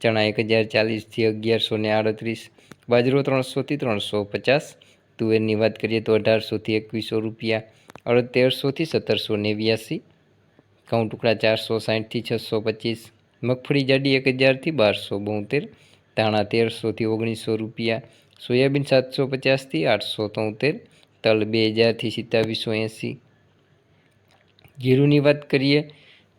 ચણા એક હજાર ચાલીસથી અગિયારસો ને આડત્રીસ, બાજરો ત્રણસોથી ત્રણસો પચાસ, તુવેરની વાત કરીએ તો અઢારસોથી એકવીસો રૂપિયા અડદ તેરસોથી સત્તરસો નેવ્યાસી, ઘઉં ટુકડા ચારસો સાઠથી છસો પચીસ, મગફળી જાડી એક હજારથી બારસો બોતેર, ધાણા તેરસોથી ઓગણીસો રૂપિયા, સોયાબીન સાતસો પચાસથી આઠસો તોતેર, તલ બે હજારથી સિત્તાવીસો એંસી. જીરુંની વાત કરીએ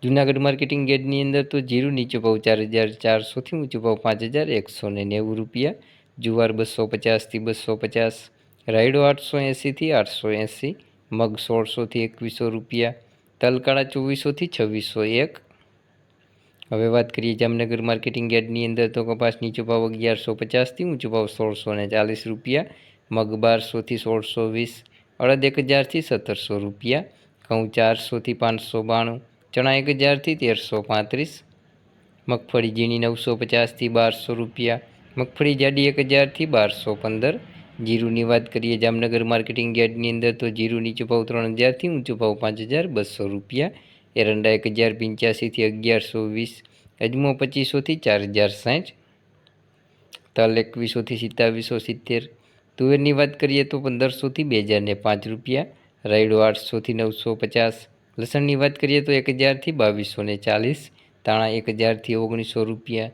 જુનાગઢ માર્કેટિંગ ગેટની અંદર તો જીરું નીચું ભાવ ચાર હજાર ચારસોથી ઊંચો ભાવ પાંચ હજાર એકસો ને નેવું રૂપિયા. જુવાર બસો પચાસથી બસો પચાસ, રાયડો આઠસો એંસીથી આઠસો એંસી, મગ સોળસોથી એકવીસો રૂપિયા, તલકાળા ચોવીસોથી છવ્વીસો એક. હવે વાત કરીએ જામનગર માર્કેટિંગ યાર્ડની અંદર તો કપાસ નીચો ભાવ અગિયારસો પચાસથી ઊંચો ભાવ સોળસો ને ચાલીસ રૂપિયા, મગ બારસોથી સોળસો વીસ, અડદ એક હજારથી સત્તરસો રૂપિયા, ઘઉં ચારસોથી પાંચસો બાણું ચણા એક હજારથી તેરસો પાંત્રીસ, મગફળી ઝીણી નવસો પચાસથી બારસો રૂપિયા, મગફળી જાડી એક હજારથી બારસો પંદર, જીરુની વાત કરીએ જામનગર માર્કેટિંગ યાર્ડની અંદર તો જીરુની નીચો ભાવ ત્રણ હજારથી ઊંચો ભાવ પાંચ હજાર બસો રૂપિયા, એરંડા એક હજાર પંચ્યાસીથી અગિયારસો વીસ, અજમો પચીસોથી ચાર હજાર સાઠ, તલ એકવીસોથી સિત્તાવીસો સિત્તેર, તુવેરની વાત કરીએ તો પંદરસોથી બે હજારને પાંચ રૂપિયા, રાયડો આઠસોથી નવસો પચાસ લસણની વાત કરીએ તો એક હજારથી બાવીસો ને ચાલીસ તાણા એક હજારથી ઓગણીસો રૂપિયા.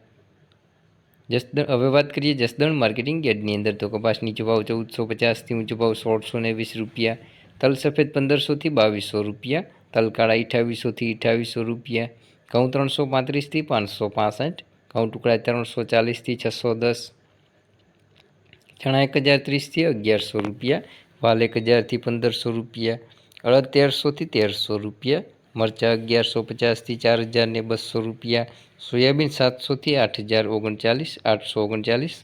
જસદણ, હવે વાત કરીએ જસદણ માર્કેટિંગ યાર્ડની અંદર તો કપાસ નીચો ભાવ ચૌદસો પચાસથી ઊંચો ભાવ સોળસો ને વીસ રૂપિયા. તલ સફેદ પંદરસોથી બાવીસો રૂપિયા. તલ કાળા અઠાવીસોથી અઠાવીસો રૂપિયા. ઘઉં ત્રણસો પાંત્રીસથી પાંચસો પાસઠ. ઘઉં ટુકડા ત્રણસો ચાલીસથી છસો દસ. ચણા એક હજાર ત્રીસથી અગિયારસો રૂપિયા. વાલ એક હજારથી પંદરસો રૂપિયા. અડદ તેરસોથી તેરસો રૂપિયા, મરચાં અગિયારસો પચાસથી ચાર હજાર ને બસો રૂપિયા, સોયાબીન સાતસોથી આઠ હજાર ઓગણચાલીસ, આઠસો ઓગણચાલીસ.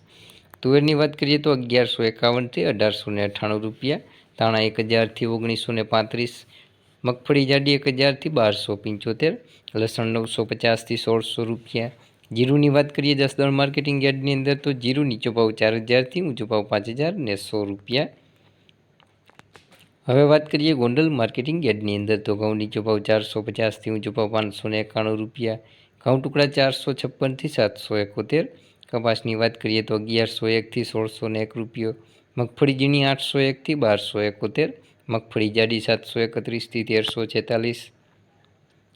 તુવેરની વાત કરીએ તો અગિયારસો એકાવનથી અઢારસો ને અઠ્ઠાણું રૂપિયા, ધાણા એક હજારથી ઓગણીસો ને પાંત્રીસ, મગફળી જાડી એક હજારથી બારસો પંચોતેર, લસણ નવસો પચાસથી સોળસો રૂપિયા. જીરુની વાત કરીએ જસદણ માર્કેટિંગ યાર્ડની અંદર તો જીરું નીચો ભાવ ચાર હજારથી ઊંચો ભાવ પાંચ હજાર ને સો રૂપિયા. હવે વાત કરીએ ગોંડલ માર્કેટિંગ યાર્ડની અંદર. તો ઘઉં નીચો ભાવ ચારસો પચાસથી ઊંચો ભાવ પાંચસો ને એકાણું રૂપિયા. ઘઉં ટુકડા ચારસો છપ્પનથી સાતસો એકોતેર. કપાસની વાત કરીએ તો અગિયારસો એકથી સોળસો ને એક રૂપિયો. મગફળી ઝીણી આઠસો એકથી બારસો એકોતેર. મગફળી જાડી સાતસો એકત્રીસથી તેરસો છેતાલીસ.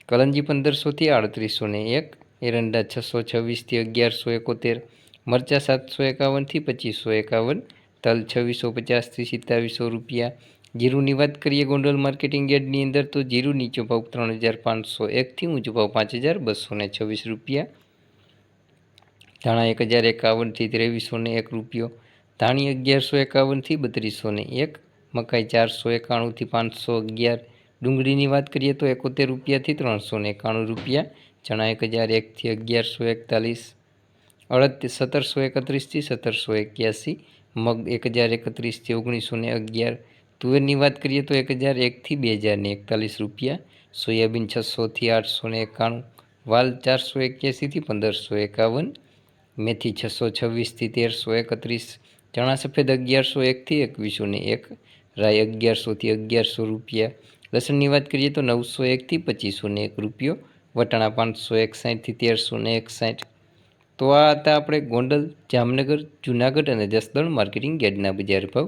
કલંજી પંદરસોથી આડત્રીસો ને એક. એરંડા છસો છવ્વીસથી અગિયારસો એકોતેર. મરચાં સાતસો એકાવનથી પચીસો એકાવન. તલ છવ્વીસો પચાસથી સિત્તાવીસો રૂપિયા. જીરુની વાત કરીએ ગોંડલ માર્કેટિંગ યાર્ડની અંદર, તો જીરું નીચો ભાવ ત્રણ હજાર પાંચસો એકથી ઊંચો ભાવ પાંચ હજાર બસો ને છવ્વીસ રૂપિયા. ધાણા એક હજાર એકાવનથી ત્રેવીસો ને એક રૂપિયો. ધાણી અગિયારસો એકાવનથી બત્રીસો ને એક. મકાઈ ચારસો એકાણુંથી પાંચસો અગિયાર. ડુંગળીની વાત કરીએ તો એકોતેર રૂપિયાથી ત્રણસો ને એકાણું રૂપિયા. ચણા એક હજાર એકથી અગિયારસો એકતાલીસ. અડદ સત્તરસો એકત્રીસથી સત્તરસો એક્યાસી. મગ એક હજાર એકત્રીસથી ઓગણીસો ને અગિયાર. તુવેરની વાત કરીએ તો એક હજાર એકથી બે હજારને એકતાલીસ રૂપિયા, સોયાબીન છસોથી આઠસો ને એકાણું, વાલ ચારસો એક્યાસીથી પંદરસો એકાવન, મેથી છસો છવ્વીસથી તેરસો એકત્રીસ, ચણા સફેદ અગિયારસો એકથી એકવીસો ને એક રાય અગિયારસોથી અગિયારસો રૂપિયા, લસણની વાત કરીએ તો નવસો એકથી પચીસો ને એક રૂપિયો, વટાણા પાંચસો એકસાઠથી તેરસો ને એકસાઠ. તો આ હતા આપણે ગોંડલ, જામનગર, જુનાગઢ અને જસદણ માર્કેટિંગ યાર્ડના બજાર ભાવ.